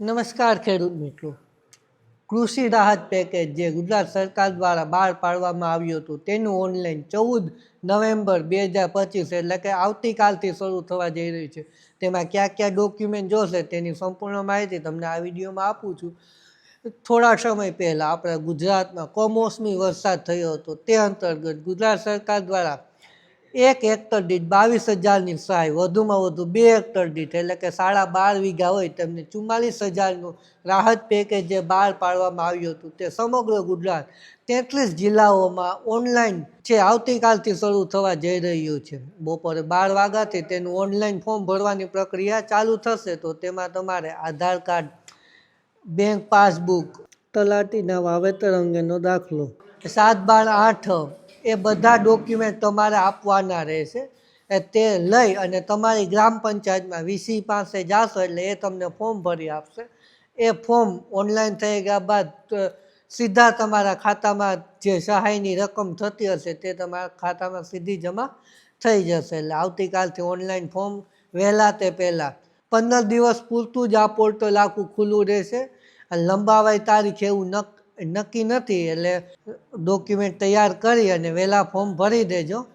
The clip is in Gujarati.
નમસ્કાર ખેડૂત મિત્રો. કૃષિ રાહત પેકેજ જે ગુજરાત સરકાર દ્વારા બહાર પાડવામાં આવ્યું હતું, તેનું ઓનલાઈન ચૌદ નવેમ્બર બે હજાર પચીસ એટલે કે આવતીકાલથી શરૂ થવા જઈ રહ્યું છે. તેમાં કયા કયા ડોક્યુમેન્ટ જોશે તેની સંપૂર્ણ માહિતી તમને આ વિડીયોમાં આપું છું. થોડા સમય પહેલાં આપણા ગુજરાતમાં કમોસમી વરસાદ થયો હતો. તે અંતર્ગત ગુજરાત સરકાર દ્વારા એક હેક્ટર દીઠ બાવીસ હજારની સહાય વધુમાં વધુ બે હેક્ટર દીઠ, એટલે કે સાડા બાર વીઘા હોય તેમને ચુમ્માલીસ હજારનું રાહત પેકેજ જે બહાર પાડવામાં આવ્યું હતું તે સમગ્ર ગુજરાત તેત્રીસ જિલ્લાઓમાં ઓનલાઈન છે, આવતીકાલથી શરૂ થવા જઈ રહ્યું છે. બપોરે બાર વાગ્યાથી તેનું ઓનલાઈન ફોર્મ ભરવાની પ્રક્રિયા ચાલુ થશે તો તેમાં તમારે આધાર કાર્ડ બેંક પાસબુક તલાટીના વાવેતર અંગેનો દાખલો, સાત બાર આઠ એ બધા ડોક્યુમેન્ટ તમારે આપવાના રહેશે. તે લઈ અને તમારી ગ્રામ પંચાયતમાં વીસી પાસે જાશો એટલે એ તમને ફોર્મ ભરી આપશે. એ ફોર્મ ઓનલાઈન થઈ ગયા બાદ સીધા તમારા ખાતામાં જે સહાયની રકમ થતી હશે તે તમારા ખાતામાં સીધી જમા થઈ જશે એટલે આવતીકાલથી ઓનલાઈન ફોર્મ વહેલા તે પહેલાં. પંદર દિવસ પૂરતું જ આ પોર્ટલ આખું ખુલ્લું રહેશે. લંબાવાય તારીખ એવું નક, નક્કી નથી એટલે ડોક્યુમેન્ટ તૈયાર કરી અને વહેલા ફોર્મ ભરી દેજો.